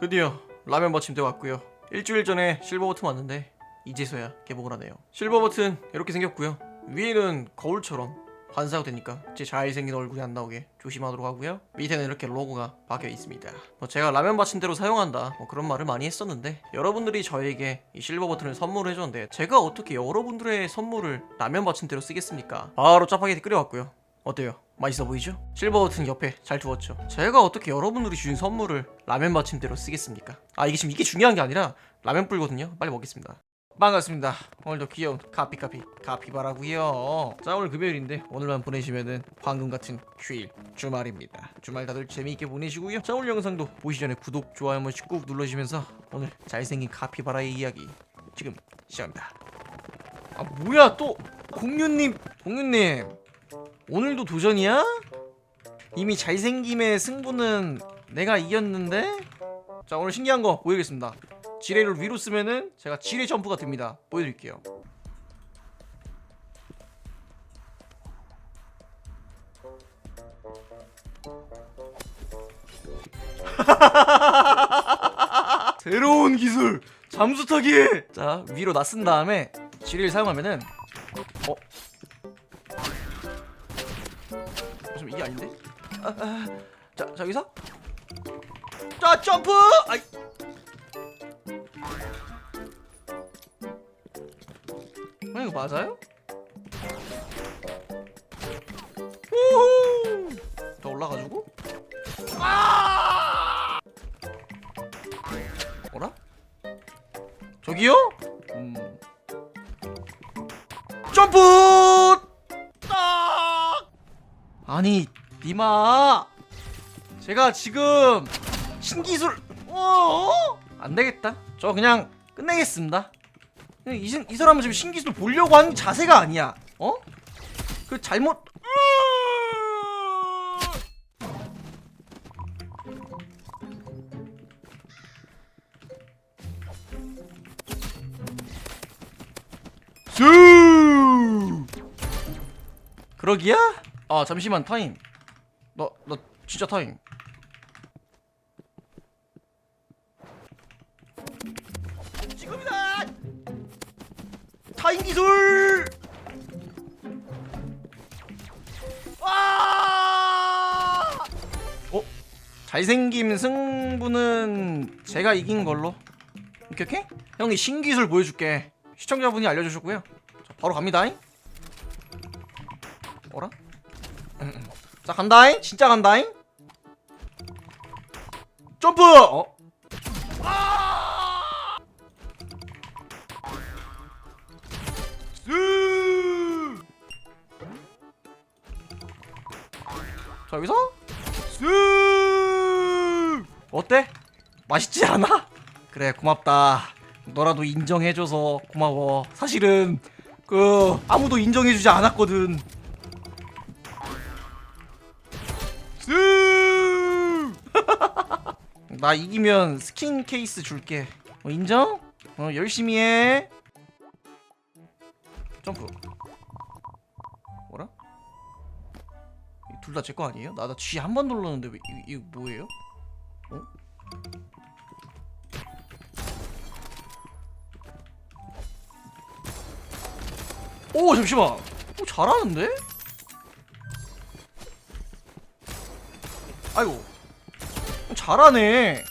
드디어 라면 받침대 왔고요. 일주일 전에 실버 버튼 왔는데 이제서야 개봉을 하네요. 실버 버튼 이렇게 생겼고요. 위에는 거울처럼 반사가 되니까 제 잘생긴 얼굴이 안 나오게 조심하도록 하고요. 밑에는 이렇게 로고가 박혀 있습니다. 뭐 제가 라면 받침대로 사용한다 뭐 그런 말을 많이 했었는데 여러분들이 저에게 이 실버 버튼을 선물해 줬는데 제가 어떻게 여러분들의 선물을 라면 받침대로 쓰겠습니까? 바로 짜파게티 끓여왔고요. 어때요? 맛있어 보이죠? 실버 버튼 옆에 잘 두었죠. 제가 어떻게 여러분들이 주신 선물을 라면 받침대로 쓰겠습니까? 아 이게 지금 이게 중요한 게 아니라 라면 불거든요. 빨리 먹겠습니다. 반갑습니다. 오늘도 귀여운 카피카피 카피바라고요. 자 오늘 금요일인데 오늘만 보내시면은 황금 같은 휴일 주말입니다. 주말 다들 재미있게 보내시고요. 자 오늘 영상도 보시기 전에 구독 좋아요 한 번씩 꾹 눌러주시면서 오늘 잘생긴 카피바라의 이야기 지금 시작합니다. 아 뭐야 또 공유님 공유님 오늘도 도전이야? 이미 잘생김의 승부는 내가 이겼는데? 자 오늘 신기한 거 보여드리겠습니다 지뢰를 위로 쓰면은 제가 지뢰 점프가 됩니다 보여드릴게요 새로운 기술 잠수 타기 자 위로 낯쓴 다음에 지뢰를 사용하면은 어? 좀 이게 아닌데? 아, 아, 자, 자 여기서 자 점프! 아이. 아 이거 맞아요? 우후! 더 올라가지고 아! 뭐라? 저기요? 음. 점프! 아니 니마 제가 지금 신기술 어? 안 되겠다 저 그냥 끝내겠습니다 이, 신- 이 사람은 지금 신기술 보려고 하는 자세가 아니야 어? 그 잘못 수 그러기야? 아 잠시만 타임. 너너 진짜 타임. 지금이다! 타임 기술! 아! 어? 잘생김 승부는 제가 이긴 걸로? 오케이 오케이? 형이 신기술 보여줄게. 시청자분이 알려주셨고요. 자, 바로 갑니다잉 자 간다잉 진짜 간다잉 점프 어? 아! 스! 자 여기서 스! 어때? 맛있지 않아? 그래 고맙다 너라도 인정해줘서 고마워 사실은 그 아무도 인정해주지 않았거든 나 이기면 스킨 케이스 줄게. 어, 인정? 어, 열심히 해. 점프. 뭐라? 둘 다 제 거 아니에요? 나 나 G 한 번 눌렀는데 왜 이거, 이거 뭐예요? 어? 오 잠시만. 오 잘하는데? 아이고 잘하네.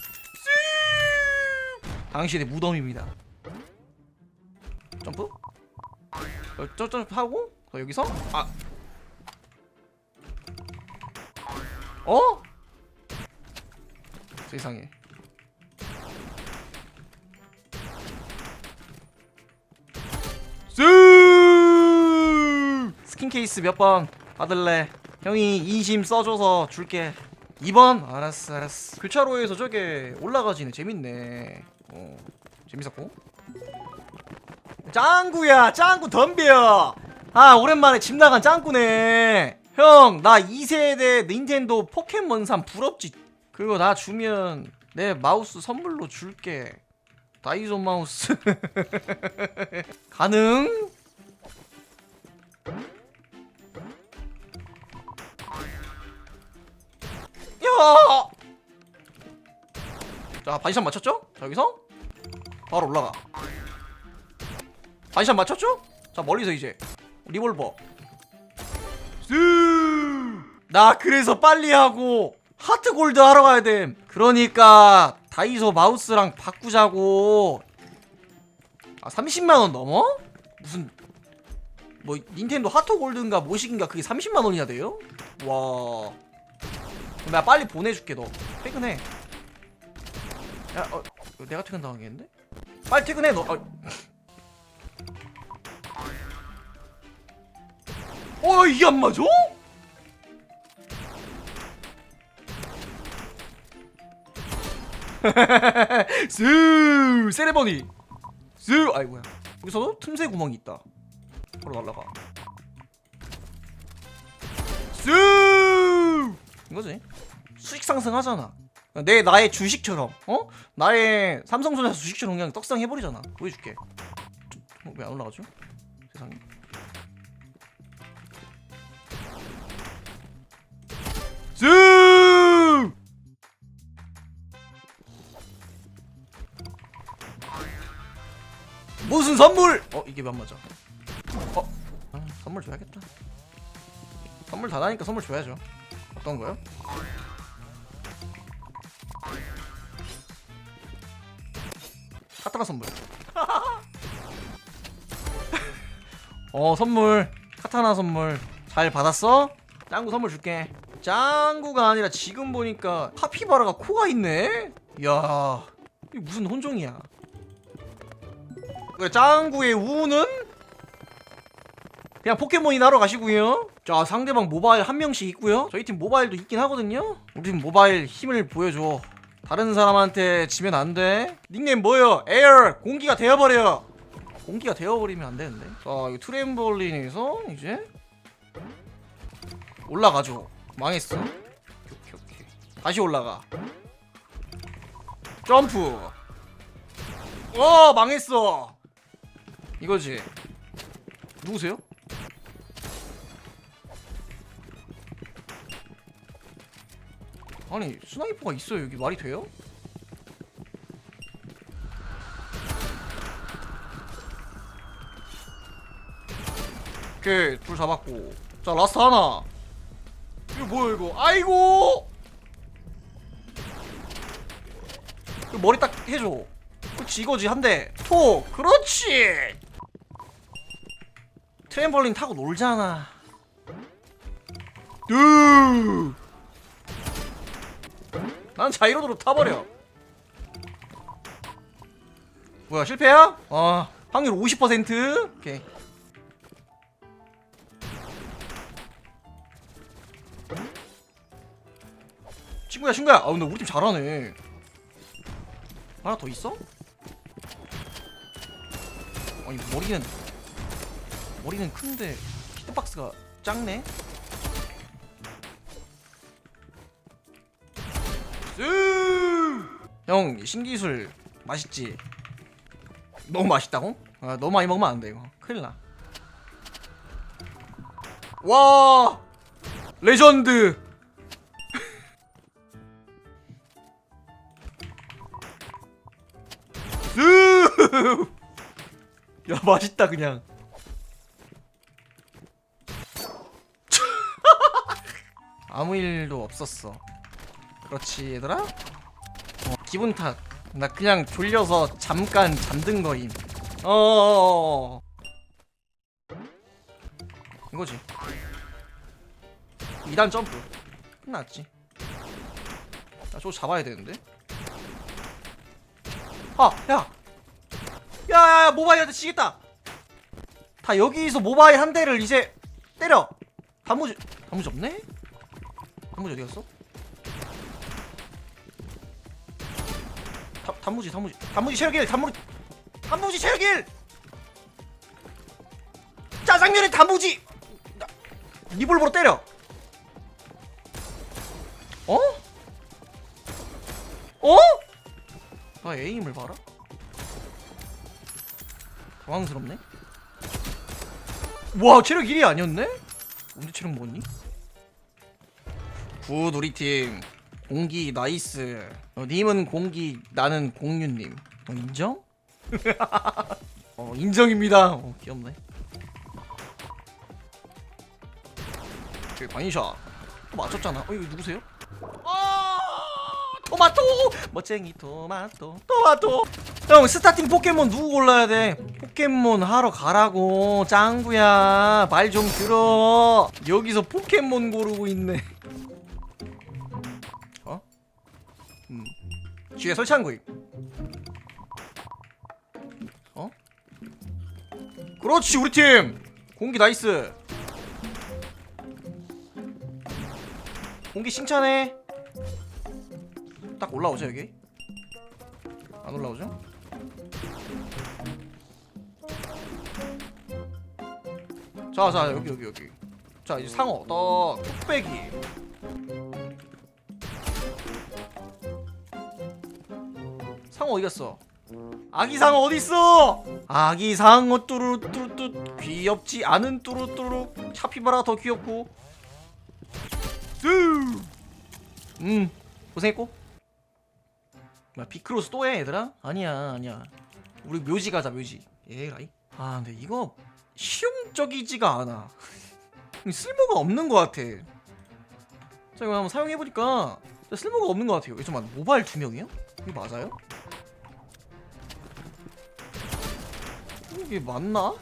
당신의 무덤입니다. 점프? 어, 저, 저 하고? 어, 여기서? 아. 어? 세상에. 스 스킨 케이스 몇 번 받을래? 형이 인심 써줘서 줄게 2번? 알았어 알았어. 교차로에서 저게 올라가지네. 재밌네. 어 재밌었고. 짱구야 짱구 덤벼. 아 오랜만에 집 나간 짱구네. 형 나 2세대 닌텐도 포켓몬산 부럽지. 그리고 나 주면 내 마우스 선물로 줄게. 다이소 마우스. 가능? 야! 자 반샷 맞췄죠? 자 여기서 바로 올라가 반샷 맞췄죠? 자 멀리서 이제 리볼버 쓱! 나 그래서 빨리 하고 하트 골드 하러 가야 됨 그러니까 다이소 마우스랑 바꾸자고 아 30만원 넘어? 무슨 뭐 닌텐도 하트 골드인가 뭐식인가 그게 30만원이나 돼요? 와 내가 빨리 보내줄게 너. 퇴근해. 야 어, 내가 퇴근 당하겠는데? 빨리 퇴근해 너. 어. 어 이게 안 맞아? 스 세레머니. 스 아이 뭐야. 여기서도 틈새 구멍이 있다. 바로 날라가. 스! 이거지 수익 상승하잖아 내 나의 주식처럼 어 나의 삼성전자 주식처럼 그냥 떡상 해버리잖아 보여줄게 어, 왜안 올라가죠 세상에 스 무슨 선물? 어 이게 왜안 맞아? 어 아, 선물 줘야겠다. 선물 다 나니까 선물 줘야죠. 어떤 거요? 카타나 선물. 어 선물 카타나 선물 잘 받았어? 짱구 선물 줄게. 짱구가 아니라 지금 보니까 카피바라가 코가 있네. 야 이게 무슨 혼종이야? 그 짱구의 우는 그냥 포켓몬이나 하러 가시고요. 자 상대방 모바일 한 명씩 있고요. 저희 팀 모바일도 있긴 하거든요. 우리 팀 모바일 힘을 보여줘. 다른 사람한테 지면 안 돼. 닉네임 뭐예요? 에어 공기가 되어버려. 공기가 되어버리면 안 되는데. 자 이거 트램볼린에서 이제 올라가죠. 망했어. 오케이, 오케이. 다시 올라가. 점프. 어 망했어. 이거지. 누구세요? 아니 스나이퍼가 있어요. 여기 말이 돼요? 오케이 둘 잡았고. 자 라스트 하나. 이거 뭐야 이거? 아이고! 머리 딱 해줘. 그렇지 이거지. 한대톡! 그렇지! 트램벌린 타고 놀잖아. 으. 난 자이로드로 타버려. 뭐야 실패야? 어 확률 50% 오케이. 친구야 친구야. 아 근데 우리 팀 잘하네. 하나 더 있어? 아니 머리는 머리는 큰데 히트박스가 작네 형 신기술 맛있지? 너무 맛있다고? 아, 너무 많이 먹으면 안 돼 이거 큰일 나. 와 레전드. 으! 야 맛있다 그냥. 아무 일도 없었어. 그렇지 얘들아? 어, 기분 탓. 나 그냥 졸려서 잠깐 잠든 거임. 어어어어. 이거지. 2단 점프. 끝났지. 나 저거 잡아야 되는데. 아, 야. 야, 야, 야 모바일한테 지겠다. 다 여기서 모바일 한 대를 이제 때려. 단무지, 단무지 없네? 단무지 어디 갔어? 단무지 단무지 단무지 체력일 단무지 단무지 체력일 짜장면에 단무지 나- 리볼버로 때려 어? 어? 아 에임을 봐라 당황스럽네 와 체력 1이 아니었네? 언제 체력 먹었니? 굿 우리 팀 공기 나이스. 어, 님은 공기 나는 공유님. 어, 인정? 어 인정입니다. 어 귀엽네. 저기 바니샤 또 맞췄잖아. 어 이거 누구세요? 아 토마토! 멋쟁이 토마토 토마토! 형 스타팅 포켓몬 누구 골라야 돼? 포켓몬 하러 가라고 짱구야. 말 좀 들어. 여기서 포켓몬 고르고 있네 음 뒤에 설치한 거임 어? 그렇지 우리 팀 공기 나이스 공기 칭찬해 딱 올라오죠 여기? 안 올라오죠? 자자 여기 여기 여기 자 이제 상어 떡 뚝배기 상어 어디 갔어? 아기 상어 어디 있어? 아기 상어 뚜루뚜루뚜 귀엽지 않은 뚜루뚜루 차피바라 더 귀엽고 음 고생했고 뭐야 비크로스 또 해 얘들아? 아니야 아니야 우리 묘지 가자 묘지 에라이 아 근데 이거 실용적이지가 않아 쓸모가 없는 것 같아 자 이거 한번 사용해보니까 쓸모가 없는 것 같아요 이거 잠깐 모바일 두 명이요? 이게 맞아요? 이게 맞나?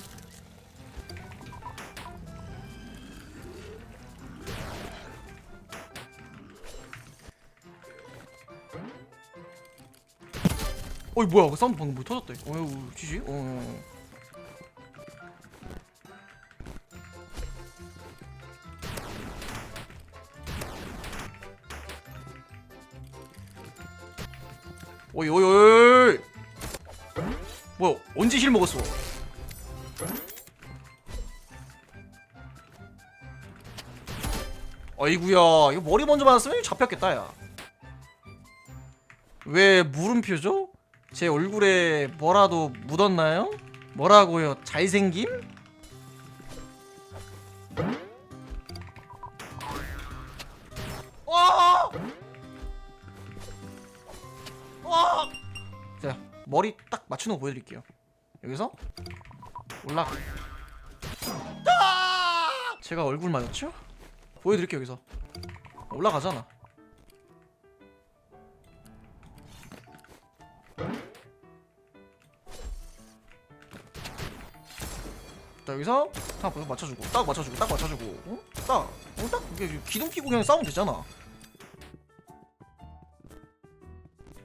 어이 뭐야. 그 사운드 방금 뭐 터졌대 어휴 지지? 어. 어이 어이 어이 뭐야 언제 실 먹었어 어이구야 이거 머리 먼저 맞았으면 잡혔겠다 야 왜 물음표죠? 제 얼굴에 뭐라도 묻었나요? 뭐라고요? 잘생김? 와! 와! 자, 머리 딱 맞추는 거 보여드릴게요. 여기서 올라. 아! 제가 얼굴 맞았죠? 보여드릴게요 여기서. 올라가잖아. 자 여기서 딱 맞춰주고 딱 맞춰주고 딱 맞춰주고 어? 딱 어? 딱 이게 기둥 끼고 그냥 싸우면 되잖아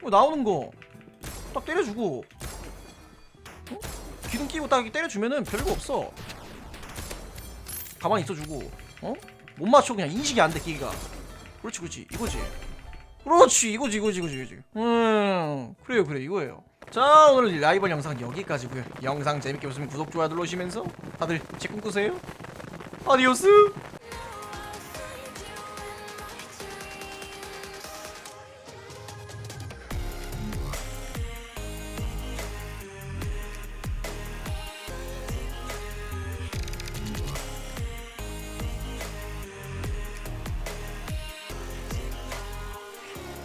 어, 나오는 거 딱 때려주고 어? 기둥 끼고 딱 때려주면은 별거 없어 가만히 있어주고 어? 못 맞춰 그냥 인식이 안 돼 기계가. 그렇지 그렇지. 이거지. 그렇지 이거지 이거지 이거지 이거지. 음 그래요 그래 이거예요. 자 오늘 라이벌 영상 여기까지고요. 영상 재밌게 보시면 구독 좋아요 눌러주시면서 다들 제 꿈꾸세요. 아디오스